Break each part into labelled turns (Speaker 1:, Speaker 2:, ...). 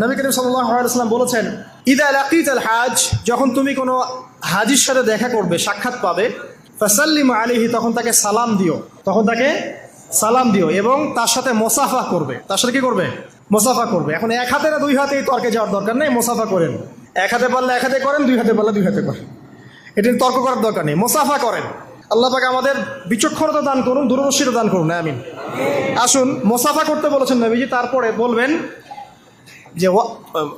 Speaker 1: নবী করিম সাল্লাম বলেছেন, ইদা লাকিত আল হাজ যখন তুমি কোনো হাজির সাথে দেখা করবে, সাক্ষাৎ পাবে, ফাসাল্লিম আলিহি তখন তাকে সালাম দিও। তখন তাকে সালাম দিও এবং তার সাথে মোসাফা করবে। তার সাথে কি করবে? মোসাফা করবে। এখন এক হাতে না দুই হাতে তর্কে যাওয়ার দরকার নেই, মোসাফা করেন। এক হাতে পারলে এক হাতে করেন, দুই হাতে পারলে দুই হাতে করেন। এটা তর্ক করার দরকার নেই, মোসাফা করেন। আল্লাহ পাকে আমাদের বিচক্ষণতা দান করুন, দূরদর্শিতা দান করুন, আমিন। আসুন, মোসাফা করতে বলেছেন নবীজি, তারপরে বলবেন যে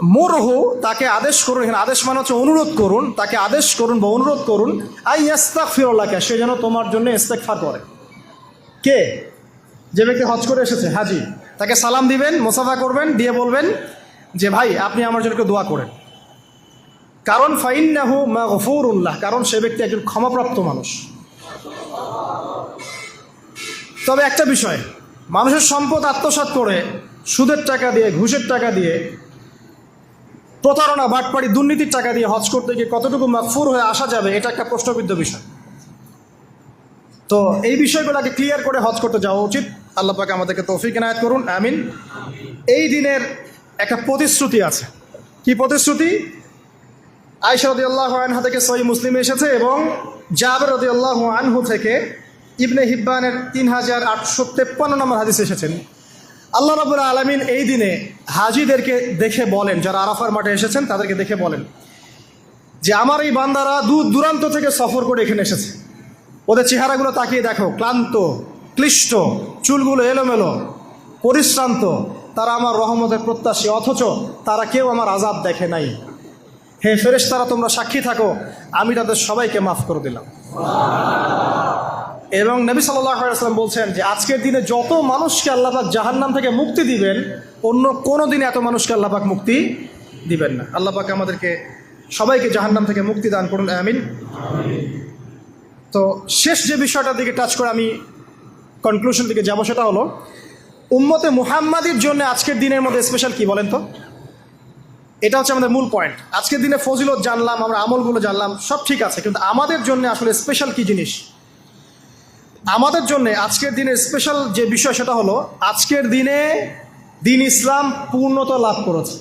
Speaker 1: মোরহু তাকে আদেশ করুন, এখানে আদেশ মানে হচ্ছে অনুরোধ করুন, তাকে আদেশ করুন বা অনুরোধ করুন, আই ইস্তাক ফিরল্লাহকে সে যেন তোমার জন্য ইস্তেকফার করে। কে? যে ব্যক্তি হজ করে এসেছে, হাজি, তাকে সালাম দিবেন, মোসাফা করবেন, দিয়ে বলবেন যে, ভাই, আপনি আমার জন্য একটু দোয়া করেন। কারণ ফাইন্নাহু মা গফুরুল্লাহ কারণ সে ব্যক্তি একজন ক্ষমাপ্রাপ্ত মানুষ। তবে একটা বিষয়, মানুষের সম্পদ আত্মসাৎ করে সুদের টাকা দিয়ে, ঘুষের টাকা দিয়ে, প্রতারণা, বাটপাড়ি, দুর্নীতির টাকা দিয়ে হজ করতে গিয়ে কতটুকু মাকফুর হয়ে আসা যাবে, এটা একটা প্রশ্নবিদ্ধ বিষয়। তো এই বিষয়গুলোকে ক্লিয়ার করে হজ করতে যাওয়া উচিত। আল্লাহ পাকে আমাদেরকে তৌফিক এনায়ত করুন, আমিন। এই দিনের একটা প্রতিশ্রুতি আছে। কি প্রতিশ্রুতি? আয়সা রদি আল্লাহ আনহা থেকে সহি মুসলিম এসেছে এবং জাবের রদি আল্লাহ আনহু থেকে ইবনে হিব্বানের তিন হাজার আটশো তেপ্পান্ন নম্বর হাদিস এসেছেন। আল্লাহ রবুল আলমিন এই দিনে হাজিদেরকে দেখে বলেন, যারা আরাফার মাঠে এসেছেন, তাদেরকে দেখে বলেন যে আমার এই বান্দারা দূর দূরান্ত থেকে সফর করে এখানে এসেছে। ওদের চেহারাগুলো তাকিয়ে দেখো, ক্লান্ত, ক্লিষ্ট, চুলগুলো এলোমেলো, পরিশ্রান্ত। তারা আমার রহমতের প্রত্যাশী, অথচ তারা কেউ আমার আজাব দেখে নাই। হে ফেরেশ তারা তোমরা সাক্ষী থাকো, আমি তাদের সবাইকে মাফ করে দিলাম। এবং নবী সাল্লাম বলছেন যে, আজকের দিনে যত মানুষকে আল্লাপাক জাহান্নাম থেকে মুক্তি দিবেন, অন্য কোনো দিনে এত মানুষকে আল্লাপাক মুক্তি দিবেন না। আল্লাপাক আমাদেরকে সবাইকে জাহান্নাম থেকে মুক্তি দান করুন, আমিন। তো শেষ যে বিষয়টার দিকে টাচ করে আমি কনক্লুশন দিকে যাব, সেটা হলো, উম্মতে মুহাম্মাদির জন্য আজকের দিনের মধ্যে স্পেশাল কি বলেন তো? এটা হচ্ছে আমাদের মূল পয়েন্ট আজকের দিনে ফজিলত জানলাম, আমরা আমলগুলো জানলাম, সব ঠিক আছে, কিন্তু আমাদের জন্য আসলে স্পেশাল কি জিনিস? আমাদের জন্য আজকের দিনে স্পেশাল যে বিষয় সেটা হলো, আজকের দিনে দিন ইসলাম পূর্ণতা লাভ করেছে।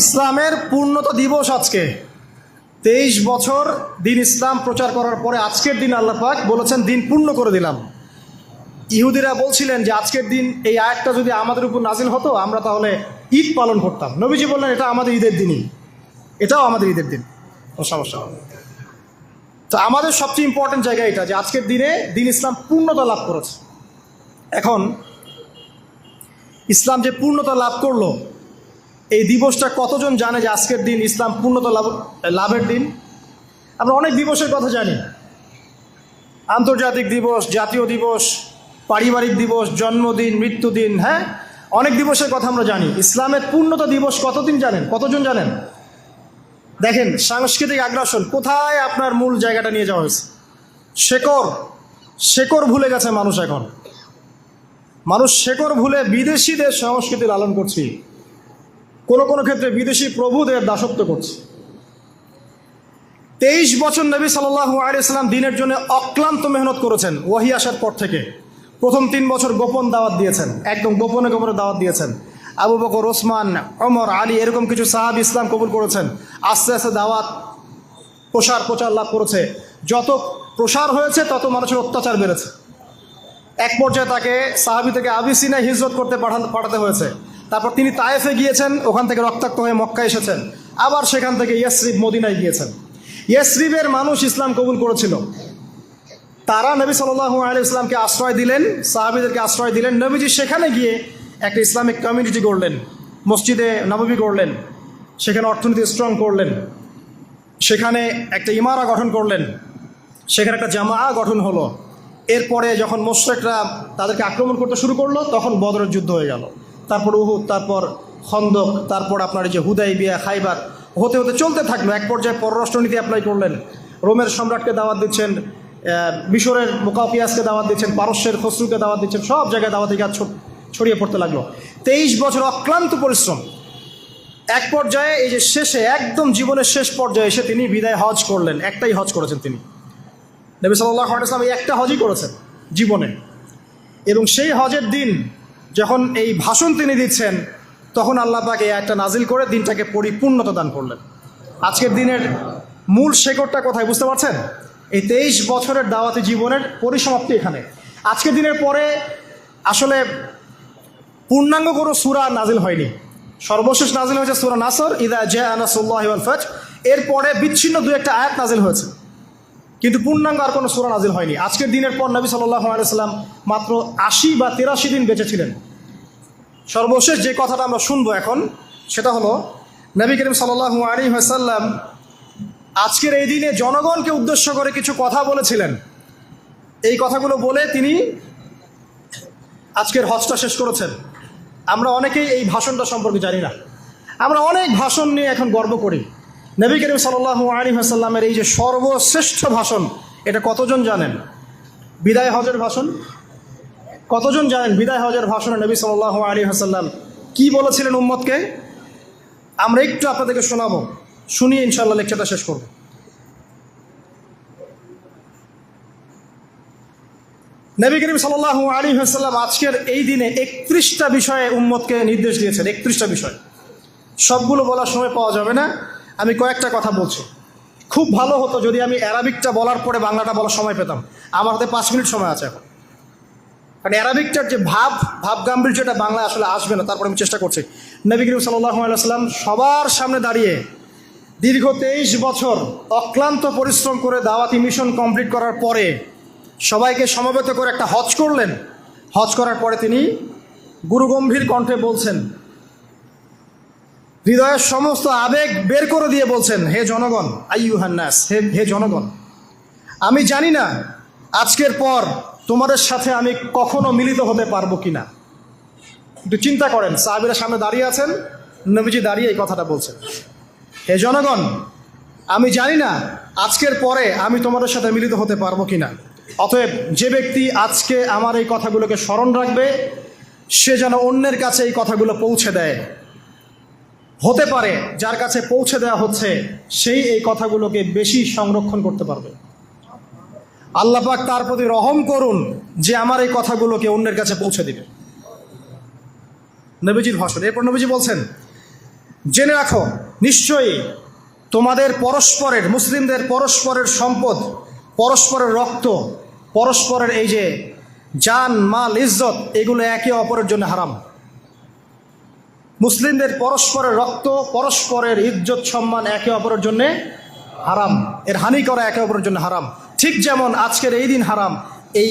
Speaker 1: ইসলামের পূর্ণতা দিবস আজকে। তেইশ বছর দিন ইসলাম প্রচার করার পরে আজকের দিন আল্লাহ পাক বলেছেন, দিন পূর্ণ করে দিলাম। ইহুদিরা বলছিলেন যে, আজকের দিন এই আয়াতটা যদি আমাদের উপর নাজিল হতো, আমরা তাহলে ঈদ পালন করতাম। নবীজি বললেন, এটা আমাদের ঈদের দিনই। এটাও আমাদের ঈদের দিন। কোনো সমস্যা হবে। তো আমাদের সবচেয়ে ইম্পর্টেন্ট জায়গা এটা যে আজকের দিনে দিন ইসলাম পূর্ণতা লাভ করেছে। এখন ইসলাম যে পূর্ণতা লাভ করল, এই দিবসটা কতজন জানে যে আজকের দিন ইসলাম পূর্ণতা লাভ লাভের দিন? আমরা অনেক দিবসের কথা জানি। আন্তর্জাতিক দিবস, জাতীয় দিবস, পারিবারিক দিবস, জন্মদিন, মৃত্যুদিন হ্যাঁ? অনেক দিবসের কথা আমরা জানি। ইসলামের পূর্ণতা দিবস কতদিন জানেন? কতজন জানেন? দেখেন, সাংস্কৃতিক আগ্রাসন, কোথায় আপনার মূল জায়গাটা নিয়ে যাওয়া হয়েছে? শেকড় শেকড় ভুলে গেছে মানুষ এখন। মানুষ শেকড় ভুলে বিদেশিদের সংস্কৃতি লালন করছি। কোনো কোনো ক্ষেত্রে বিদেশি প্রভুদের দাসত্ব করছে। তেইশ বছর নবী সাল্লাহ আলিয়াল্লাম দিনের জন্য অক্লান্ত মেহনত করেছেন, ওয়াহি আসার পর থেকে। প্রথম তিন বছর গোপন দাওয়াত দিয়েছেন। একদম গোপনে গোপনে দাওয়াত দিয়েছেন। আবু বকর, ওসমান অমর আলী এরকম কিছু সাহাব ইসলাম কবুল করেছেন। আস্তে আস্তে দাওয়াত প্রসার, প্রচার লাভ করেছে। যত প্রসার হয়েছে, তত মানুষের অত্যাচার বেড়েছে। এক পর্যায়ে তাকে সাহাবি থেকে আবিসিনায় হিজরত করতে পাঠান পাঠাতে হয়েছে। তারপর তিনি তায়েফে গিয়েছেন, ওখান থেকে রক্তাক্ত হয়ে মক্কা এসেছেন। আবার সেখান থেকে ইয়াসরিফ মদিনায় গিয়েছেন। ইয়াসরিফের মানুষ ইসলাম কবুল করেছিল। তারা নবী সাল্লাহ ইসলামকে আশ্রয় দিলেন, সাহাবিদেরকে আশ্রয় দিলেন। নবীজি সেখানে গিয়ে একটা ইসলামিক কমিউনিটি গড়লেন, মসজিদে নববী গড়লেন, সেখানে অর্থনীতি স্ট্রং করলেন, সেখানে একটা ইমারা গঠন করলেন, সেখানে একটা জামা গঠন হলো। এরপরে যখন মোশরেকরা তাদেরকে আক্রমণ করতে শুরু করল, তখন বদরের যুদ্ধ হয়ে গেল। তারপর উহুদ, তারপর খন্দক, তারপর আপনার যে হুদাই বিয়া খাইবার, হতে হতে চলতে থাকল। এক পর্যায়ে পররাষ্ট্রনীতি অ্যাপ্লাই করলেন। রোমের সম্রাটকে দাওয়াত দিচ্ছেন। মিশরের মোকাফিয়াসকে দাওয়াত দিচ্ছেন, পারস্যের খসরুকে দাওয়াত দিচ্ছেন, সব জায়গায় দাওয়াতি কাজ ছড়িয়ে পড়তে লাগল। তেইশ বছর অক্লান্ত পরিশ্রম। এক পর্যায়ে এই যে শেষে, একদম জীবনের শেষ পর্যায়ে এসে তিনি বিদায় হজ করলেন, একটাই হজ করেছেন তিনি। নবী সাল্লাহ ইসলাম এই একটা হজই করেছেন জীবনে। এবং সেই হজের দিন যখন এই ভাষণ তিনি দিচ্ছেন, তখন আল্লাহ পাক একটা নাজিল করে দিনটাকে পরিপূর্ণতা দান করলেন। আজকের দিনের মূল শেকড়টা কোথায়, বুঝতে পারছেন? এই তেইশ বছরের দাওয়াতি জীবনের পরিসমাপ্তি এখানে। আজকের দিনের পরে আসলে পূর্ণাঙ্গ কোনো সুরা নাজিল হয়নি। সর্বশেষ নাজিল হয়েছে সুরা নাসর, ইদা জে আনাসুল্লাহ ফজ এরপরে বিচ্ছিন্ন দু একটা আয়াত নাজিল হয়েছে। কিন্তু পূর্ণাঙ্গ আর কোনো সুরা নাজিল হয়নি। আজকের দিনের পর নবী সাল্লাহ আলাইসাল্লাম মাত্র আশি বা তেরাশি দিন বেঁচে ছিলেন সর্বশেষ যে কথাটা আমরা শুনব এখন, সেটা হলো, নবী করিম সাল্লাহ আলী হাসাল্লাম আজকের এই দিনে জনগণকে উদ্দেশ্য করে কিছু কথা বলেছিলেন। এই কথাগুলো বলে তিনি আজকের হজটা শেষ করেছেন। আমরা অনেকেই এই ভাষণটা সম্পর্কে জানি না। আমরা অনেক ভাষণ নিয়ে এখন গর্ব করি। নবী করিম সাল্লাহ আলী হাসাল্লামের এই যে সর্বশ্রেষ্ঠ ভাষণ, এটা কতজন জানেন? বিদায় হজের ভাষণ? কতজন জানেন বিদায় হজের ভাষণে নবী সাল্লাহ আলী হাসাল্লাম কি বলেছিলেন উম্মতকে? আমরা একটু আপনাদেরকে শোনাবো। শুনিয়ে ইনশাল্লাহ লেকচারটা শেষ করব। নবী করিম সাল্লাহ আলী হাসাল্লাম আজকের এই দিনে একত্রিশটা বিষয়ে উম্মতকে নির্দেশ দিয়েছেন, একত্রিশটা বিষয়। সবগুলো বলার সময় পাওয়া যাবে না। আমি কয়েকটা কথা বলছি। খুব ভালো হতো যদি আমি অ্যারাবিকটা বলার পরে বাংলাটা বলার সময় পেতাম। আমার হাতে পাঁচ মিনিট সময় আছে এখন। কারণ অ্যারাবিকটার যে ভাব ভাব গাম্ভীর্যটা বাংলা আসলে আসবে না, তারপর আমি চেষ্টা করছি। নবী করিম সাল্লাহ আলাইসাল্লাম সবার সামনে দাঁড়িয়ে দীর্ঘ তেইশ বছর অক্লান্ত পরিশ্রম করে দাওয়াতি মিশন কমপ্লিট করার পরে সবাইকে সমবেত করে একটা হজ করলেন। হজ করার পরে তিনি গুরুগম্ভীর কণ্ঠে বলছেন, হৃদয়ের সমস্ত আবেগ বের করে দিয়ে বলছেন, হে জনগণ আই আইয়ুহান্নাস হে হে জনগণ, আমি জানি না আজকের পর তোমাদের সাথে আমি কখনো মিলিত হতে পারব কিনা। একটু চিন্তা করেন, সাহাবিরা সামনে দাঁড়িয়ে আছেন, নবীজি দাঁড়িয়ে এই কথাটা বলছেন। হে জনগণ, আমি জানি না আজকের পরে আমি তোমাদের সাথে মিলিত হতে পারব কিনা। অতএব যে ব্যক্তি আজকে আমার এই কথাগুলোকে স্মরণ রাখবে, সে যেন অন্যের কাছে এই কথাগুলো পৌঁছে দেয়। হতে পারে যার কাছে পৌঁছে দেওয়া হচ্ছে, সেই এই কথাগুলোকে বেশি সংরক্ষণ করতে পারবে। আল্লাহ পাক তার প্রতি রহম করুন যে আমার এই কথাগুলোকে অন্যের কাছে পৌঁছে দিবে। নবীজির ভাষণ, এরপর নবীজি বলছেন, জেনে রাখো নিশ্চয়ই তোমাদের পরস্পরের, মুসলিমদের পরস্পরের সম্পদ, পরস্পরের রক্ত, পরস্পরের এই যে জান, মাল, ইজ্জত, এগুলো একে অপরের জন্য হারাম। মুসলিমদের পরস্পরের রক্ত, পরস্পরের ইজ্জত, সম্মান একে অপরের জন্যে হারাম। এর হানি করা একে অপরের জন্য হারাম। ঠিক যেমন আজকের এই দিন হারাম, এই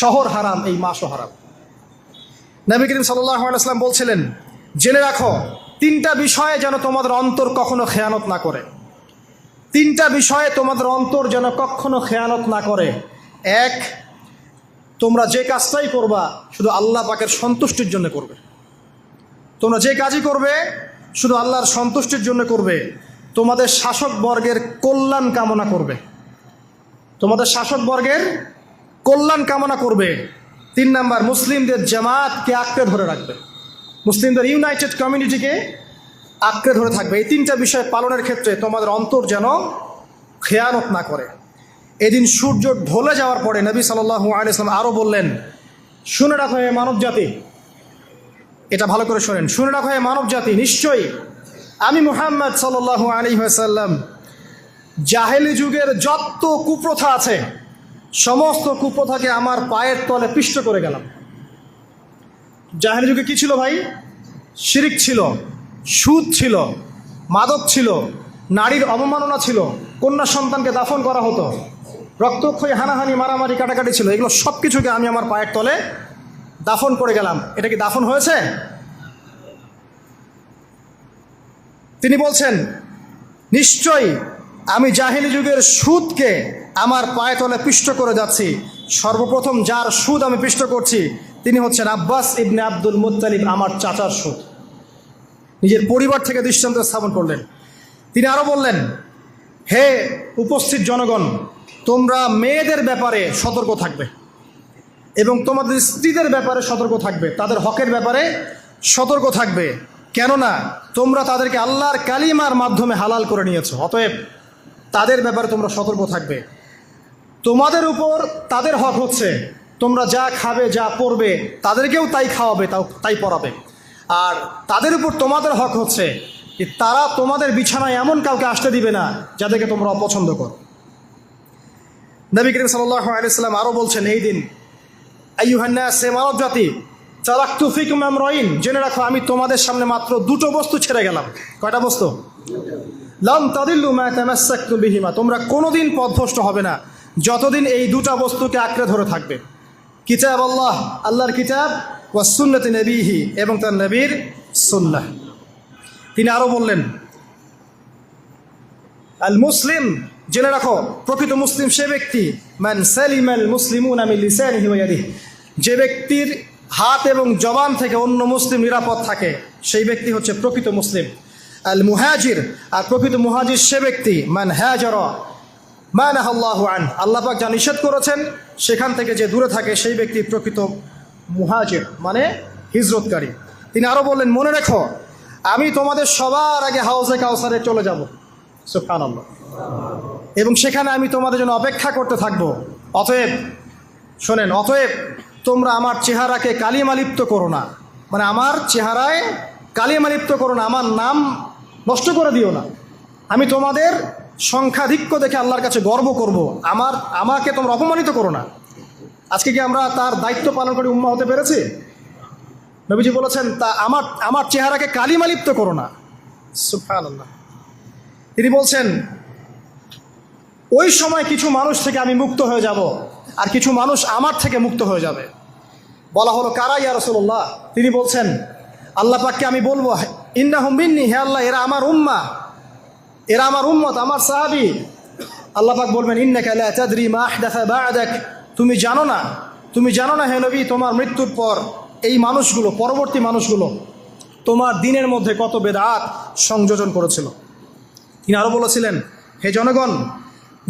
Speaker 1: শহর হারাম, এই মাসও হারাম। নবী করিম সাল্লাহ আলাইসলাম বলছিলেন, জেনে রাখো তিনটা বিষয়ে যেন তোমাদের অন্তর কখনো খেয়ানত না করে। তিনটা বিষয়ে তোমাদের অন্তর যেন কখনো খেয়ানত না করে। এক, তোমরা যে কাজটাই করবা, শুধু আল্লাহ পাকের সন্তুষ্টির জন্য করবে। তোমরা যে কাজই করবে, শুধু আল্লাহর সন্তুষ্টির জন্য করবে। তোমাদের শাসক বর্গের কল্যাণ কামনা করবে। তোমাদের শাসক বর্গের কল্যাণ কামনা করবে। তিন নাম্বার, মুসলিমদের জামাতকে আঁকড়ে ধরে রাখবে। মুসলিমদের ইউনাইটেড কমিউনিটিকে আঁকড়ে ধরে থাকবে। এই তিনটা বিষয় পালনের ক্ষেত্রে তোমাদের অন্তর যেন খেয়ানত না করে। এদিন সূর্য ঢলে যাওয়ার পরে নবী সাল্লাহ আলিয়াল্লাম আরও বললেন, শুনে রাখো হে মানব জাতি এটা ভালো করে শোনেন। শুনে রাখো হে মানব জাতি নিশ্চয়ই আমি মুহাম্মদ সাল্লাহ আলী সাল্লাম জাহেলি যুগের যত কুপ্রথা আছে, সমস্ত কুপ্রথাকে আমার পায়ের তলে পিষ্ট করে গেলাম। জাহেলি যুগে কি ছিল ভাই? শিরিক ছিল, সুদ ছিল, মাদক ছিল, নারীর অবমাননা ছিল, কন্যা সন্তানকে দাফন করা হতো, রক্তক্ষয়ী, হানাহানি, মারামারি, কাটাকাটি ছিল। এগুলো সব কিছুকে আমি আমার পায়ের তলে দাফন করে গেলাম। এটা কি দাফন হয়েছে? তিনি বলছেন, নিশ্চয়ই আমি জাহিলি যুগের সুদকে আমার পায়ে তলে পিষ্ট করে যাচ্ছি। সর্বপ্রথম যার সুদ আমি পিষ্ট করছি তিনি হচ্ছেন আব্বাস ইবনে আব্দুল মুত্তালিব, আমার চাচার সুদ। নিজের পরিবার থেকে দৃষ্টান্ত স্থাপন করলেন। তিনি আরও বললেন, হে উপস্থিত জনগণ, তোমরা মেয়েদের ব্যাপারে সতর্ক থাকবে এবং তোমাদের স্ত্রীদের ব্যাপারে সতর্ক থাকবে। তাদের হকের ব্যাপারে সতর্ক থাকবে। কেননা, তোমরা তাদেরকে আল্লাহর কালিমার মাধ্যমে হালাল করে নিয়েছো। অতএব তাদের ব্যাপারে তোমরা সতর্ক থাকবে। তোমাদের উপর তাদের হক হচ্ছে তোমরা যা খাবে, যা পরবে তাদেরকেও তাই খাওয়াবে, তাও তাই পড়াবে। আর তাদের উপর তোমাদের হক হচ্ছে যে তারা তোমাদের বিছানায় এমন কাউকে আসতে দিবে না, যাদেরকে তোমরা অপছন্দ করো। নবী করিম সাল্লাহ আরও বলছেন এই দিন সে মানব জাতি চালাক্তু ফিকুম রইন জেনে রাখো আমি তোমাদের সামনে মাত্র দুটো বস্তু ছেড়ে গেলাম। কয়টা বস্তু? লাম তাদিল্লু মা বিহিমা, তোমরা কোনোদিন পথভ্রষ্ট হবে না, যতদিন এই দুটা বস্তুকে আঁকড়ে ধরে থাকবে। কিতাব আল্লাহ, আল্লাহর কিতাব, ওয়া সুন্নতি নবীহি এবং তার নবীর সুন্নাহ। তিনি আরও বললেন, আল মুসলিম, জেনে রাখো, প্রকৃত মুসলিম সে ব্যক্তি, মান সালিম আল মুসলিমুন আমি লিসানিহি ওয়া ইয়াদিহি। যে ব্যক্তির হাত এবং জবান থেকে অন্য মুসলিম নিরাপদ থাকে, সেই ব্যক্তি হচ্ছে প্রকৃত মুসলিম। আল মুহাজির, আর প্রকৃত মুহাজির সে ব্যক্তি, মান হ্যাজর মান আল্লাহ আন। আল্লাহ পাক যা নিষেধ করেছেন, সেখান থেকে যে দূরে থাকে সেই ব্যক্তি প্রকৃত মুহাজির মানে হিজরতকারী। তিনি আরও বললেন, মনে রেখো, আমি তোমাদের সবার আগে হাউসে কাউসারে চলে যাব। সুফান আল্লাহ এবং সেখানে আমি তোমাদের জন্য অপেক্ষা করতে থাকব। অতএব, শোনেন, অতএব তোমরা আমার চেহারাকে কালিমালিপ্ত করো না। মানে আমার চেহারায় কালিমালিপ্ত করো না, আমার নাম নষ্ট করে দিও না। আমি তোমাদের সংখ্যাধিক্য দেখে আল্লাহর কাছে গর্ব করব। আমার, আমাকে তোমরা অপমানিত করো না। আজকে কি আমরা তার দায়িত্ব পালন করে উম্মা হতে পেরেছি? নবীজি বলেছেন, তা আমার আমার চেহারাকে কালিমালিপ্ত করো না। তিনি বলছেন, ওই সময় কিছু মানুষ থেকে আমি মুক্ত হয়ে যাব, আর কিছু মানুষ আমার থেকে মুক্ত হয়ে যাবে। বলা হলো কারা, ইয়া রসুল্লাহ তিনি বলছেন, আল্লাহ পাককে আমি বলব ইন্না হুমিন্নি হে আল্লাহ, এরা আমার উম্মা এরা আমার উম্মত, আমার সাহাবি। আল্লাহ পাক বলবেন চাদরি মাহ দেখা তুমি জানো না, তুমি জানো না হে তোমার মৃত্যুর পর এই মানুষগুলো, পরবর্তী মানুষগুলো তোমার দিনের মধ্যে কত বেদাত সংযোজন করেছিল। তিনি আরও বলেছিলেন, হে জনগণ,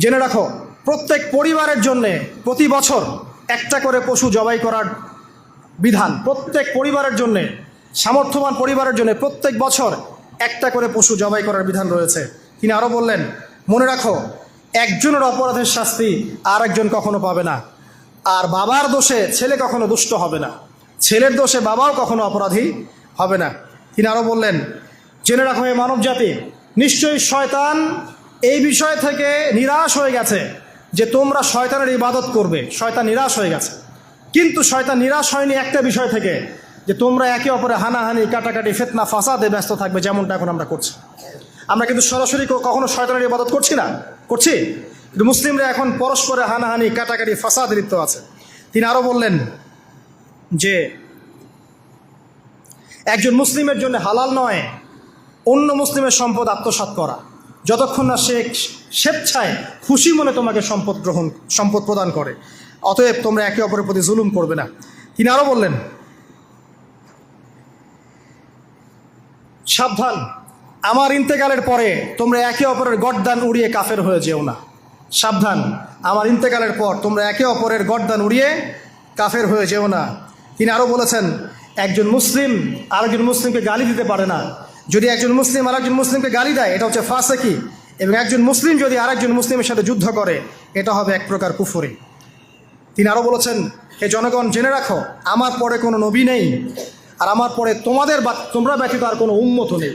Speaker 1: জেনে রাখো, প্রত্যেক পরিবারের জন্যে প্রতি বছর একটা করে পশু জবাই করার বিধান, প্রত্যেক পরিবারের জন্যে, সামর্থ্যবান পরিবারের জন্য প্রত্যেক বছর একটা করে পশু জবাই করার বিধান রয়েছে। তিনি আরও বললেন, মনে রাখো, একজনের অপরাধের শাস্তি আর একজন কখনো পাবে না। আর বাবার দোষে ছেলে কখনো দুষ্ট হবে না। ছেলের দোষে বাবাও কখনো অপরাধী হবে না। তিনি আরও বললেন, জেনে রাখো এই মানব জাতি নিশ্চয়ই শয়তান এই বিষয় থেকে নিরাশ হয়ে গেছে যে তোমরা শয়তানের ইবাদত করবে। শয়তান নিরাশ হয়ে গেছে। কিন্তু শয়তান নিরাশ হয়নি একটা বিষয় থেকে, যে তোমরা একে অপরে হানাহানি, কাটাকাটি, ফেতনা, ফাসাদে ব্যস্ত থাকবে, যেমনটা এখন আমরা করছি। আমরা কিন্তু সরাসরি কখনো শয়তানের ইবাদত করছি না। করছি? কিন্তু মুসলিমরা এখন পরস্পরে হানাহানি, কাটাকাটি, ফাসাদে লিপ্ত আছে। তিনি আরও বললেন যে, একজন মুসলিমের জন্য হালাল নয়, অন্য মুসলিমের সম্পদ আত্মসাৎ করা। যতক্ষণ না সে স্বেচ্ছায় খুশি মনে তোমাকে সম্পদ গ্রহণ, সম্পদ প্রদান করে। অতএব তোমরা একে অপরের প্রতি জুলুম করবে না। তিনি আরও বললেন, সাবধান। আমার ইন্তেকালের পরে তোমরা একে অপরের গডদান উড়িয়ে কাফের হয়ে যেও না। সাবধান, আমার ইন্তেকালের পর তোমরা একে অপরের গডদান উড়িয়ে কাফের হয়ে যেও না। তিনি আরও বলেছেন, একজন মুসলিম আরেকজন মুসলিমকে গালি দিতে পারে না। যদি একজন মুসলিম আরেকজন মুসলিমকে গালি দেয়, এটা হচ্ছে ফাঁসেকি। এবং একজন মুসলিম যদি আরেকজন মুসলিমের সাথে যুদ্ধ করে, এটা হবে এক প্রকার কুফরি। তিনি আরও বলেছেন, হে জনগণ, জেনে রাখো, আমার পরে কোনো নবী নেই, আর আমার পরে তোমাদের তোমরা ব্যতীত আর কোনো উন্মত নেই।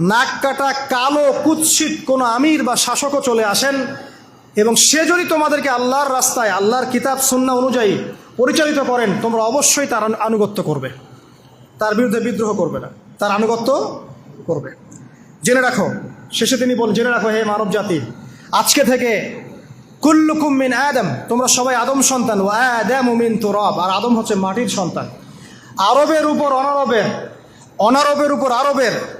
Speaker 1: নাক কাটা কালো কুৎসিত কোনো আমির বা শাসকও চলে আসেন এবং সে যদি তোমাদেরকে আল্লাহর রাস্তায়, আল্লাহর কিতাব সুন্না অনুযায়ী পরিচালিত করেন, তোমরা অবশ্যই তার আনু- আনুগত্য করবে। তার বিরুদ্ধে বিদ্রোহ করবে না। তার আনুগত্য করবে। জেনে রাখো, শেষে তিনি বলেন জেনে রাখো, হে মানব জাতি, আজকে থেকে কুল্লুকুম মিন আদম, তোমরা সবাই আদম সন্তান ও আদম মিন তোরব, আর আদম হচ্ছে মাটির সন্তান। আরবের উপর অনারবের অনারবের উপর আরবের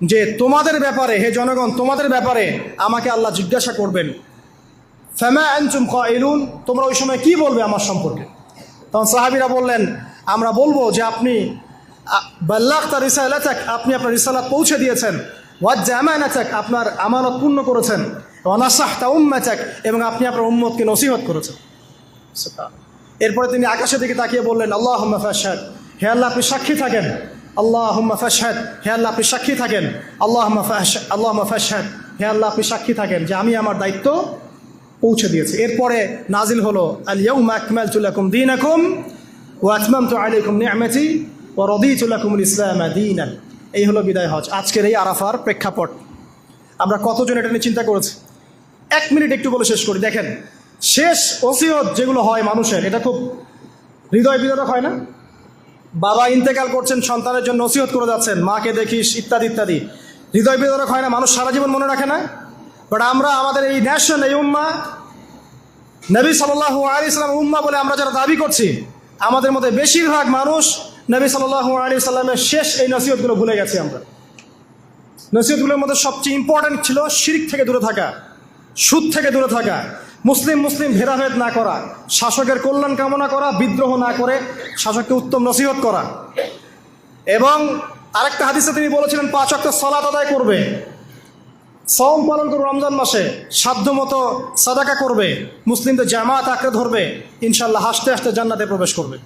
Speaker 1: যে তোমাদের ব্যাপারে, হে জনগণ, তোমাদের ব্যাপারে আমাকে আল্লাহ জিজ্ঞাসা করবেন। ফেমা আনচুম কাইলুন তোমরা ওই সময় কি বলবে আমার সম্পর্কে? তখন সাহাবিরা বললেন, আমরা বলব যে আপনি বাল্লাহ তার রিসালাতাক, আপনি আপনার রিসালাত পৌঁছে দিয়েছেন। ওয়াজ জামানাতাক আপনার আমানত পূর্ণ করেছেন। ওয়ানাসাহ তা উম্মাতাক, এবং আপনি আপনার উম্মতকে নসিহত করেছেন। এরপরে তিনি আকাশের দিকে তাকিয়ে বললেন আল্লাহ ফাশাদ হে আল্লাহ, আপনি সাক্ষী থাকেন। আল্লাহ ফাশাদ হে আল্লাহ, আপনি সাক্ষী থাকেন। আল্লাহ আল্লাহ ফাশাদ হে আল্লাহ, আপনি সাক্ষী থাকেন যে আমি আমার দায়িত্ব পৌঁছে দিয়েছি। এরপরে নাজিল হলো আল ইয়াউমা আকমালতু লাকুম দীনাকুম ওয়া আতমামতু আলাইকুম নি'মাতি ওয়া রাদিতু লাকুমুল ইসলাম দীনান। এই হলো বিদায় হজ। আজকের এই আরাফার প্রেক্ষাপট। আমরা কতজন এটা নিয়ে চিন্তা করেছি? এক মিনিট একটু বলে শেষ করি। দেখেন, শেষ ওসিয়ত যেগুলো হয় মানুষের, এটা খুব হৃদয় বিদারক হয় না? বাবা ইন্তেকাল করছেন, সন্তানের জন্য ওসিয়ত করে যাচ্ছেন, মাকে দেখিস, ইত্যাদি ইত্যাদি। হৃদয় বিদারক হয় না, মানুষ সারা জীবন মনে রাখে না। বাট আমরা, আমাদের এই ন্যাশন এই উম্মা, নবী সাল্লাহ আলী ইসলাম উম্মা বলে আমরা যারা দাবি করছি, আমাদের মধ্যে বেশিরভাগ মানুষ নবী সাল্লাহ আলী সাল্লামের শেষ এই নসিহতগুলো ভুলে গেছি আমরা। নসিহতগুলোর মধ্যে সবচেয়ে ইম্পর্ট্যান্ট ছিল শিরিক থেকে দূরে থাকা, সুদ থেকে দূরে থাকা। মুসলিম মুসলিম ভেদাভেদ না করা, শাসকের কল্যাণ কামনা করা, বিদ্রোহ না করে শাসককে উত্তম নসিহত করা। এবং আরেকটা হাদিসে তিনি বলেছিলেন, পাঁচ অক্ট সলাত আদায় করবে সম পালন করবে রমজান মাসে সাধ্য মতো সাদাকা করবে, মুসলিমদের জামাত আঁকড়ে ধরবে ইনশাল্লাহ হাসতে হাসতে জান্নাতে প্রবেশ করবে।